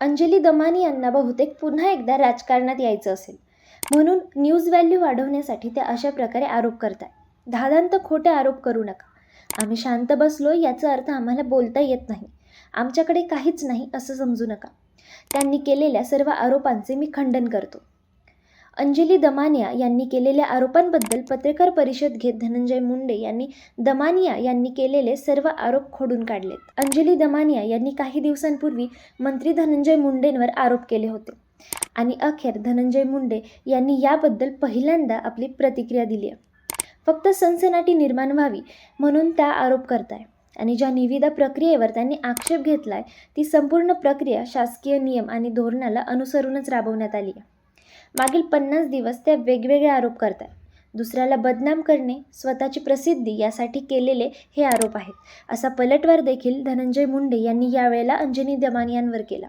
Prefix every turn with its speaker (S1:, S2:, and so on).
S1: अंजली दमानी यांना बहुतेक पुन्हा एकदा राजकारणात यायचं असेल. म्हणून न्यूज व्हॅल्यू वाढवण्यासाठी ते अशा प्रकारे आरोप करतात धादांत खोटे आरोप करू नका. आम्ही शांत बसलो याचा अर्थ आम्हाला बोलता येत नाही. आमच्याकडे काहीच नाही असं समजू नका. त्यांनी केलेल्या सर्व आरोपांचे मी खंडन करतो. अंजली दमानिया यांनी केलेल्या आरोपांबद्दल पत्रकार परिषद घेत धनंजय मुंडे यांनी दमानिया यांनी केलेले सर्व आरोप खोडून काढलेत. अंजली दमानिया यांनी काही दिवसांपूर्वी मंत्री धनंजय मुंडेंवर आरोप केले होते. आणि अखेर धनंजय मुंडे यांनी याबद्दल पहिल्यांदा आपली प्रतिक्रिया दिली आहे. फक्त सनसनाटी निर्माण व्हावी म्हणून त्या आरोप करताय. आणि ज्या निविदा प्रक्रियेवर त्यांनी आक्षेप घेतला आहे ती संपूर्ण प्रक्रिया शासकीय नियम आणि धोरणाला अनुसरूनच राबवण्यात आली आहे. मागील पन्नास दिवस त्या वेगवेगळे आरोप करतात. दुसऱ्याला बदनाम करणे स्वतःची प्रसिद्धी यासाठी केलेले हे आरोप आहेत. असा पलटवार देखील धनंजय मुंडे यांनी यावेळेला अंजनी दमानियांवर केला.